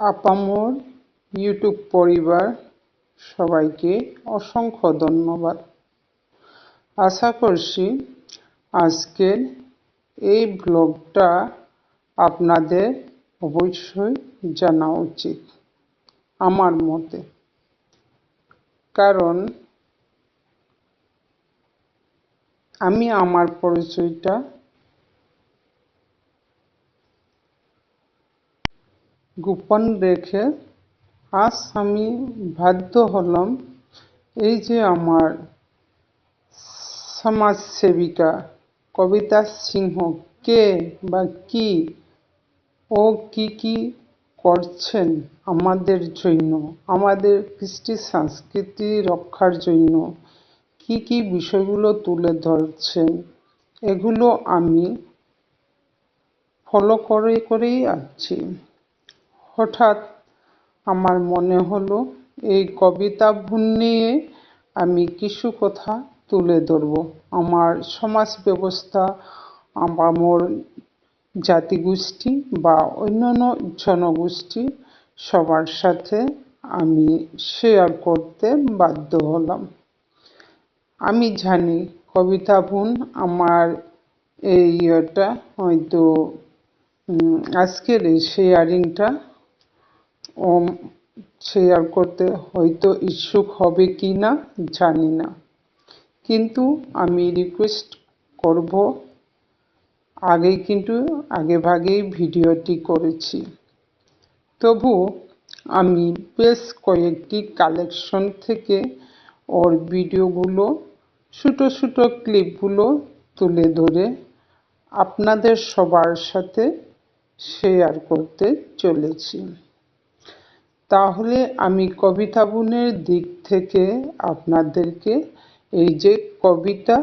আপামর ইউটিউব পরিবার সবাইকে অসংখ্য ধন্যবাদ। আশা করছি আজকের এই ব্লগটা আপনাদের অবশ্যই জানা উচিত, আমার মতে। কারণ আমি আমার পরিচয়টা গোপন রেখে আজ আমি বাধ্য হলাম এই যে আমার সমাজসেবিকা কবিতা সিংহ। কে বা কি? ও কি কি করছেন আমাদের জন্য? আমাদের কৃষ্টি সংস্কৃতি রক্ষার জন্য কি কি বিষয়গুলো তুলে ধরছেন? এগুলো আমি ফলো করে করেই আছি। হঠাৎ আমার মনে হলো, এই কবিতা নিয়ে আমি কিছু কথা তুলে ধরব। আমার সমাজ ব্যবস্থা, আমার জাতিগোষ্ঠী বা অন্যান্য জনগোষ্ঠী, সবার সাথে আমি শেয়ার করতে বাধ্য হলাম। আমি জানি কবিতা বোন আমার এই ইয়েটা হয়তো আজকের এই শেয়ারিংটা শেয়ার করতে হয়তো ইচ্ছুক হবে কি না জানি না। কিন্তু আমি রিকোয়েস্ট করব। আগেই কিন্তু আগে ভাগেই ভিডিওটি করেছি। তবু আমি বেশ কয়েকটি কালেকশন থেকে ওর ভিডিওগুলো, ছোটো ছোটো ক্লিপগুলো তুলে ধরে আপনাদের সবার সাথে শেয়ার করতে চলেছি। তাহলে আমি কবিতা বোনের দিক থেকে আপনাদেরকে এই যে কবিতা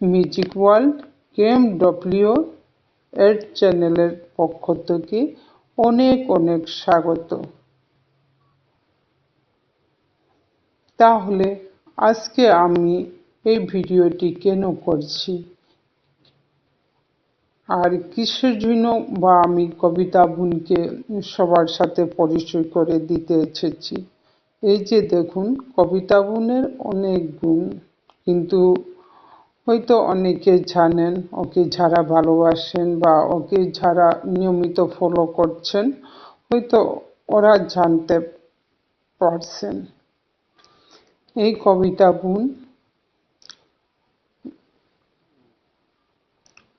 মিউজিক ওয়ার্ল্ড কেম ডব্লিউ এর চ্যানেলের পক্ষ থেকে অনেক অনেক স্বাগত। তাহলে আজকে আমি এই ভিডিওটি কেন করছি? আর কিসের জন্য বা আমি কবিতা বোনকে সবার সাথে পরিচয় করে দিতে এসেছি? এই যে দেখুন, কবিতা বোনের অনেক গুণ, কিন্তু হয়তো অনেকে জানেন, ওকে যারা ভালোবাসেন বা ওকে যারা নিয়মিত ফলো করছেন, হয়তো ওরা জানতে পারছেন। এই কবিতা বোন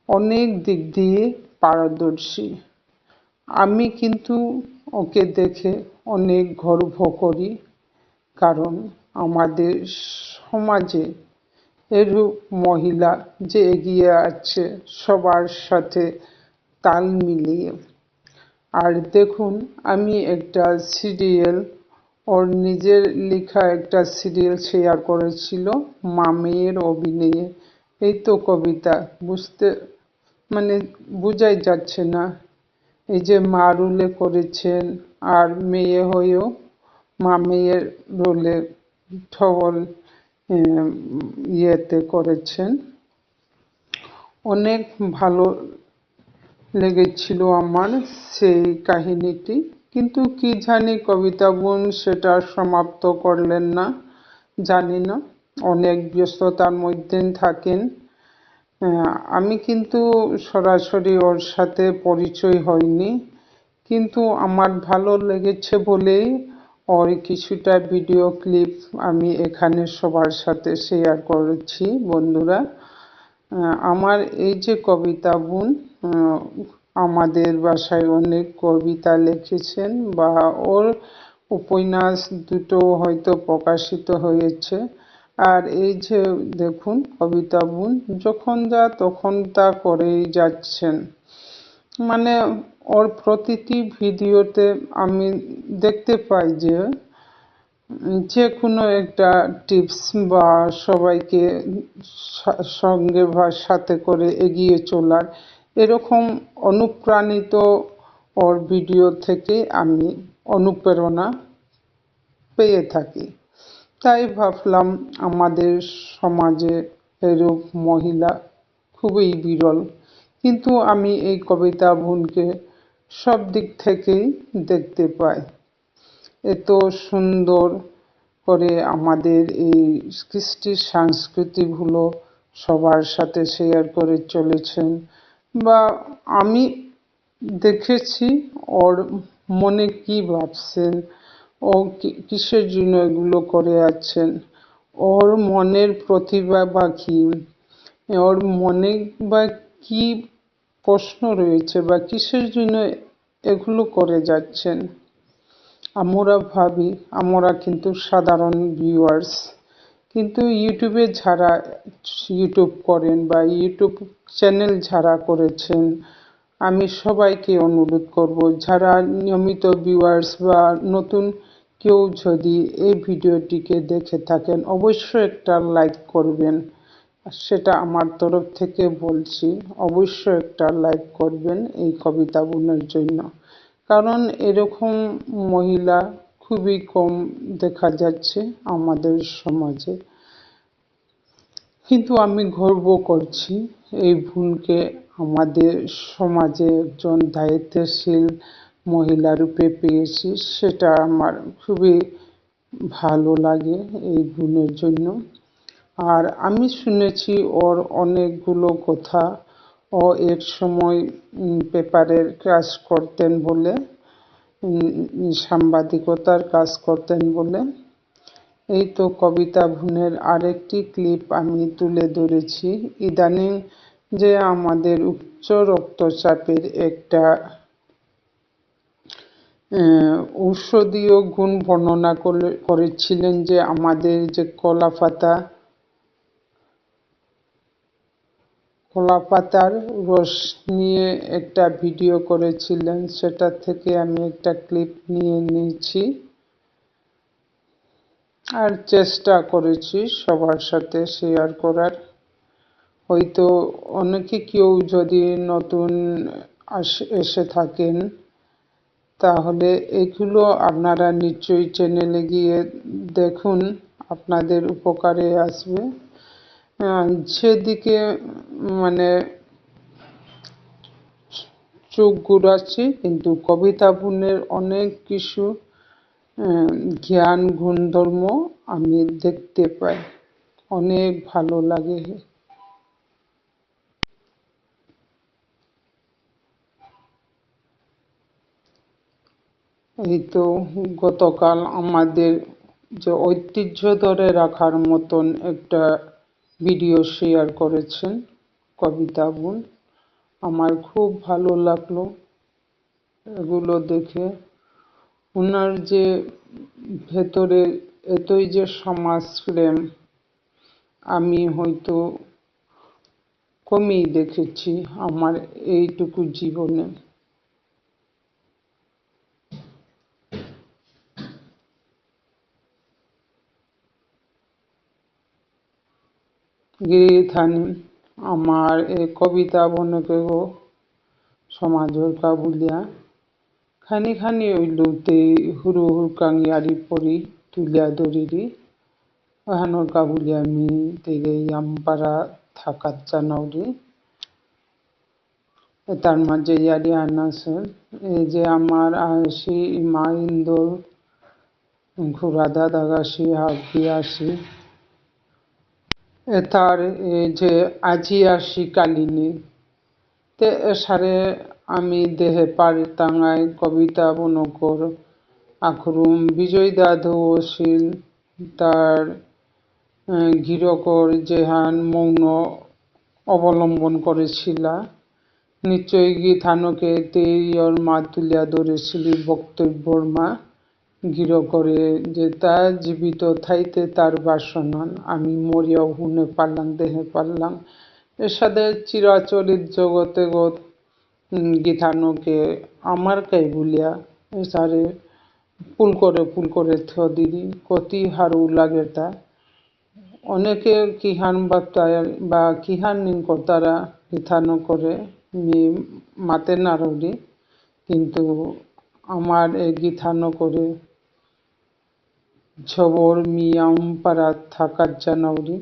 অনেক দিক দিয়ে পারদর্শী। আমি কিন্তু ওকে দেখে অনেক গর্ব করি, কারণ আমাদের সমাজে এরূপ মহিলা যে এগিয়ে আছে সবার সাথে তাল মিলিয়ে। আর দেখুন, আমি একটা সিরিয়াল, ওর নিজের লেখা একটা সিরিয়াল শেয়ার করেছিল, মা মেয়ের অভিনয়ে। এই তো কবিতা, বুঝতে মানে বোঝাই যাচ্ছে না। এই যে মা রোলে করেছেন আর মেয়ে হয়েও মা মেয়ের রোলে ঠবল ইয়েতে করেছেন। অনেক ভালো লেগেছিল আমার সেই কাহিনীটি। কিন্তু কি জানি কবিতা বোন সেটা সমাপ্ত করলেন না, জানি না। অনেক ব্যস্ততার মধ্যে থাকেন। আমি কিন্তু সরাসরি ওর সাথে পরিচয় হয়নি, কিন্তু আমার ভালো লেগেছে বলেই ওর কিছুটা ভিডিও ক্লিপ আমি এখানে সবার সাথে শেয়ার করেছি, বন্ধুরা। আমার এই যে কবিতা বোন আমাদের বাসায় অনেক কবিতা লিখেছেন বা ওর উপন্যাস দুটো হয়তো প্রকাশিত হয়েছে। আর এই যে দেখুন, কবিতা বোন, যখন যা তখন তা করেই যাচ্ছেন। মানে ওর প্রতিটি ভিডিওতে আমি দেখতে পাই যে যে কোনো একটা টিপস বা সবাইকে সঙ্গে বা সাথে করে এগিয়ে চলার এরকম অনুপ্রাণিত ওর ভিডিও থেকে আমি অনুপ্রেরণা পেয়ে থাকি। তাই ভাবলাম আমাদের সমাজে এরূপ মহিলা খুবই বিরল। কিন্তু আমি এই কবিতা বোনকে সব দিক থেকেই দেখতে পাই। এত সুন্দর করে আমাদের এই কৃষ্টি সংস্কৃতিগুলো সবার সাথে শেয়ার করে চলেছেন বা আমি দেখেছি ওর মনে কি ভাবছেন ও কিসের জন্য এগুলো করে আছেন? ওর মনের প্রতিভা বা কি? ওর মনে বা কি প্রশ্ন রয়েছে বা কিসের জন্য এগুলো করে যাচ্ছেন? আমরা ভাবি, আমরা কিন্তু সাধারণ ভিউয়ার্স কিন্তু ইউটিউবে যারা ইউটিউব করেন বা ইউটিউব চ্যানেল যারা করেছেন, আমি সবাইকে অনুরোধ করব, যারা নিয়মিত ভিউয়ার্স বা নতুন কেউ যদি এই ভিডিওটিকে দেখে থাকেন, অবশ্যই একটা লাইক করবেন। সেটা আমার তরফ থেকে বলছি, অবশ্যই একটা লাইক করবেন এই কবিতা বোনের জন্য। কারণ এরকম মহিলা খুবই কম দেখা যাচ্ছে আমাদের সমাজে। কিন্তু আমি গর্ব করছি এই ভুলকে আমাদের সমাজে একজন দায়িত্বশীল মহিলা রূপে পেয়েছি, সেটা আমার খুবই ভালো লাগে এই গুণের জন্য। আর আমি শুনেছি ওর অনেকগুলো কথা, ও এক সময় পেপারের কাজ করতেন বলে সাংবাদিকতার কাজ করতেন বলে। এই তো কবিতা ভুনের আরেকটি ক্লিপ আমি তুলে ধরেছি। ইদানিং যে আমাদের উচ্চ রক্তচাপের একটা ঔষধীয় গুণ বর্ণনা করেছিলেন যে আমাদের যে কলা পাতা কলা পাতার রস নিয়ে একটা ভিডিও করেছিলেন, সেটা থেকে আমি একটা ক্লিপ নিয়ে নিয়েছি। আর চেষ্টা করেছি সবার সাথে শেয়ার করার। হয়তো অনেকে কেউ যদি নতুন আস- এসে থাকেন তাহলে এগুলো আপনারা নিশ্চয়ই চ্যানেলে গিয়ে দেখুন, আপনাদের উপকারে আসবে। যেদিকে মানে চোখ ঘুরাচ্ছি, কিন্তু কবিতা বুনের অনেক কিছু জ্ঞান, গুণধর্ম আমি দেখতে পাই। অনেক ভালো লাগে। এই তো গতকাল আমাদের যে ঐতিহ্য ধরে রাখার মতন একটা ভিডিও শেয়ার করেছেন কবিতা বোন। আমার খুব ভালো লাগল এগুলো দেখে। ওনার যে ভেতরে এতই যে সমাজ প্রেম, আমি হয়তো কমই দেখেছি আমার এইটুকু জীবনে। গিরিথানি আমার এই কবিতা বনকেও সমাজৰ কাবুলীয়া। খানি খানি ওইলুতে হুরু হুরকাঙি আরি পরি তুলিয়া দরিরি ওহানোর কাবুলিয়া মি তেগে ইয়ামপারা থাকাত জানাউরি। তার মাঝে ইয়ারি আনাছে এই যে আমার আসি মা ইন্দোর ঘুরাদা দাগাসি হাগি এই যে আজি আসি কালিনী তে এসারে আমি দেহে পারি তাঙাই কবিতা বনকর আখরুম বিজয় দাধু ওসিল তার গিরকর জেহান মৌন অবলম্বন করেছিলা। নিশ্চয়ই গীতানোকে তেইয়র মা তুলিয়া ধরেছিলি বক্তব্যর মা। গির করে যে তা জীবিত থাইতে তার বাসনান আমি মরিয়াও হুনে পারলাম, দেহে পারলাম। এর সাথে চিরাচরিত জগতে গত গীতানোকে আমার কাই বলিয়া এসারে পুল করে পুল করে থ দিদি, কতি হারু লাগে তা। অনেকে কিহান বার্তায় বা কিহান নিন কর্তারা গীতানো করে মাতে নারদি কিন্তু আমার এই গীতানো করে মিয়াম পারা থাকার জানাউরি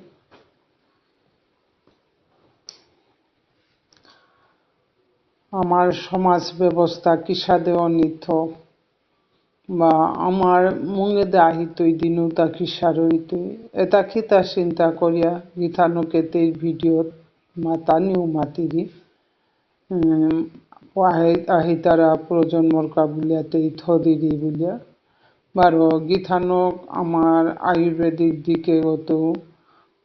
আমার সমাজ ব্যবস্থা কিসাদে অনিথ বা আমাৰ মঙেদে আহি তৈ দিনো তাকি সাৰৈতে এতাখিতা চিন্তা করিয়া গীতানুকে ভিডিঅ'ত মাতানিও মাতিৰি আহি তারা প্ৰজন্মৰ কাবুলিয়াতেই থদিৰি বুলিয়া। বাৰু গীতানক আমার আয়ুর্বেদিক দিকে গতো।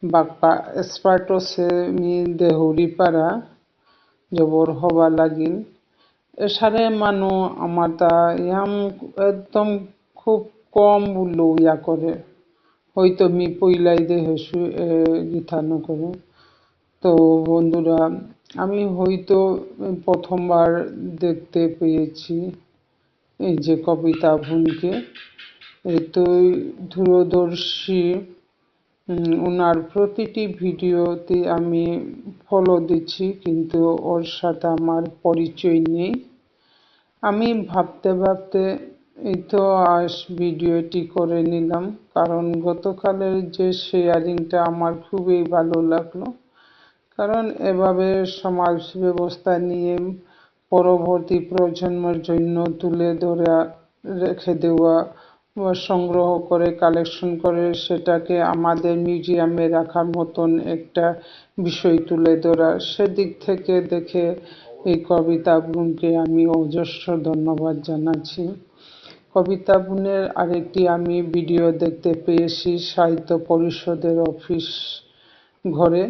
বাক্পা এক্সপার্টসে মি দেহরি পারা জবর হবা লাগিল। এসারে মানু আমার তা ইয়াম একদম খুব কম মূল্য ইয়া করে। হয়তো মি পইলাই দেহেছু গীতানো করে তো বন্ধুরা, আমি হয়তো প্রথমবার দেখতে পেয়েছি। এই যে কবিতা ভুলকে এই তো দূরদর্শী ওনার প্রতিটি ভিডিওতে আমি ফলো দিচ্ছি, কিন্তু ওর সাথে আমার পরিচয় নেই। আমি ভাবতে ভাবতে এই তো আজ ভিডিওটি করে নিলাম, কারণ গতকালের যে শেয়ারিংটা আমার খুবই ভালো লাগল। কারণ এভাবে সমাজ ব্যবস্থা নিয়ে পরবর্তী প্রজন্মের জন্য তুলে ধরে রেখে দেওয়া বা সংগ্রহ করে কালেকশন করে, সেটাকে আমাদের মিউজিয়ামে রাখার মতন একটা বিষয় তুলে ধরা। সেদিক থেকে দেখে এই কবিতা বোনকে আমি অজস্র ধন্যবাদ জানাচ্ছি। কবিতা বোনের আরেকটি আমি ভিডিও দেখতে পেয়েছি, সাহিত্য পরিষদের অফিস ঘরে।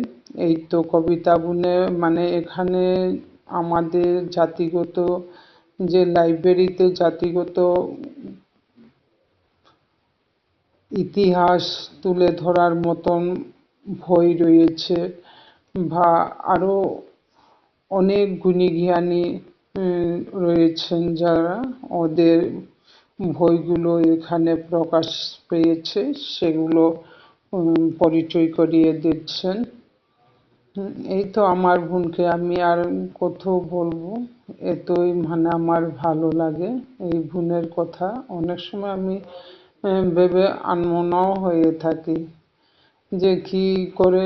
এই তো কবিতা বুনে মানে এখানে আমাদের জাতিগত যে লাইব্রেরিতে জাতিগত ইতিহাস তুলে ধরার মতন বই রয়েছে বা আরও অনেক গুণী জ্ঞানী রয়েছেন যারা ওদের বইগুলো এখানে প্রকাশ পেয়েছে, সেগুলো পরিচয় করিয়ে দিচ্ছেন। এই তো আমার বোনকে আমি আর কত বলব। এতই মানে আমার ভালো লাগে এই বোনের কথা। অনেক সময় আমি ভেবে আনমনাও হয়ে থাকি যে কি করে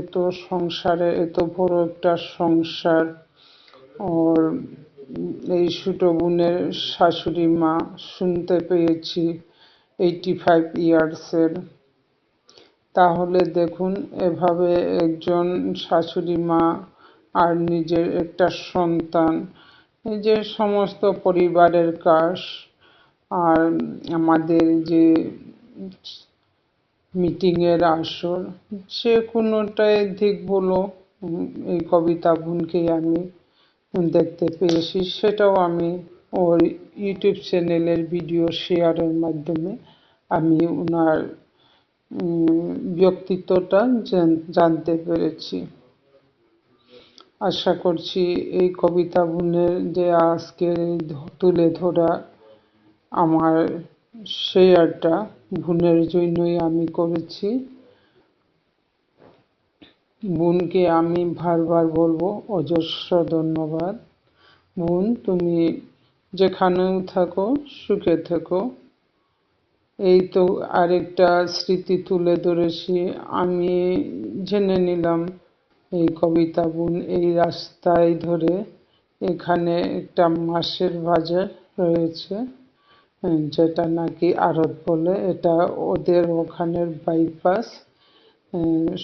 এত সংসারে, এত বড় একটা সংসার। ওর এই ছোটো বোনের শাশুড়ি মা শুনতে পেয়েছি এইটি ফাইভ ইয়ার্সের তাহলে দেখুন, এভাবে একজন শাশুড়ি মা আর নিজের একটা সন্তান যে সমস্ত পরিবারের কাজ আর আমাদের যে মিটিংয়ের আসর, যে কোনোটাই দিক বলো এই কবিতা বোনকেই আমি দেখতে পেয়েছি। সেটাও আমি ওর ইউটিউব চ্যানেলের ভিডিও শেয়ারের মাধ্যমে আমি ওনার ব্যক্তিত্বটা জানতে পেরেছি। আশা করছি এই কবিতা বোনের যে আজকে তুলে ধরা আমার শেয়ারটা বোনের জন্যই আমি করেছি। বোনকে আমি বারবার বলব, অজস্র ধন্যবাদ। বোন তুমি যেখানেও থাকো, সুখে থেকো। এই তো আরেকটা স্মৃতি তুলে ধরেছি। আমি জেনে নিলাম এই কবিতা বোন এই রাস্তায় ধরে এখানে একটা মাসের বাজার রয়েছে, যেটা নাকি আড়ত বলে, এটা ওদের ওখানের বাইপাস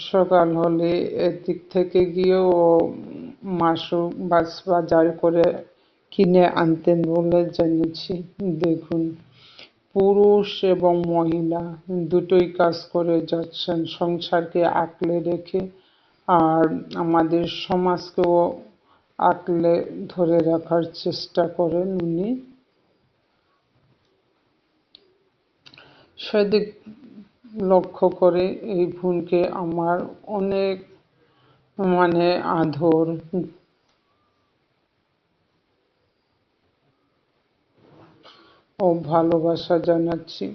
সকাল হলে এদিক থেকে গিয়েও মাসও বাস বাজার করে কিনে আনতেন বলে জেনেছি। দেখুন। পুরুষ এবং মহিলা দুটোই কাজ করে যাচ্ছেন, সংসারকে আঁকলে রেখে। আর আমাদের সমাজকেও আঁকলে, ধরে রাখার চেষ্টা করেন উনি। সেদিক লক্ষ্য করে এই বোনকে আমার অনেক মানে আদর ও ভালোবাসা জানাচ্ছি।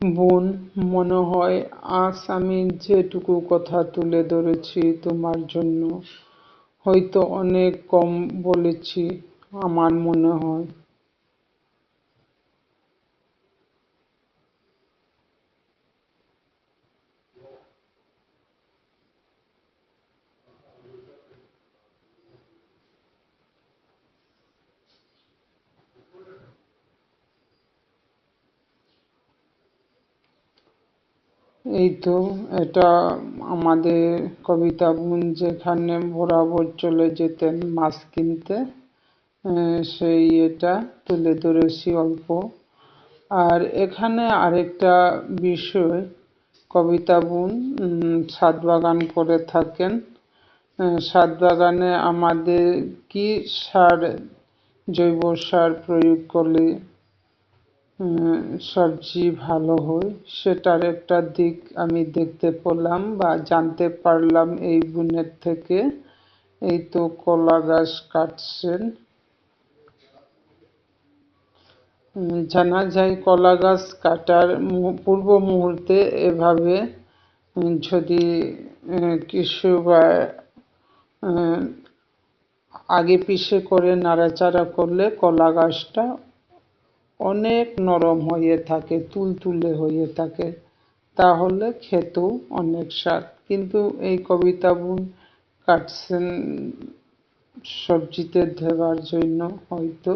বোন, মনে হয় আজ আমি যেটুকু কথা তুলে ধরেছি তোমার জন্য, হয়তো অনেক কম বলেছি, আমার মনে হয়। এই তো এটা আমাদের কবিতা বোন যেখানে বরাবর চলে যেতেন মাছ কিনতে সেই এটা তুলে ধরেছি অল্প। আর এখানে আরেকটা বিষয় কবিতা বোন উম, ছাদ বাগান করে থাকেন। ছাদ বাগানে আমাদের কি সার জৈব সার প্রয়োগ করলে সবজি ভালো হয়, সেটার একটা দিক আমি দেখতে পেলাম বা জানতে পারলাম এই বোনের থেকে। এই তো কলা গাছ কাটছেন। জানা যায় কলা গাছ কাটার পূর্ব মুহূর্তে এভাবে যদি কিছু বা আগে পিছে করে নাড়াচাড়া করলে কলা গাছটা অনেক নরম হয়ে থাকে, তুলতুলে হয়ে থাকে, তাহলে খেতেও অনেক স্বাদ। কিন্তু এই কবিতা বোন কাটছেন সবজিতে দেওয়ার জন্য হয়তো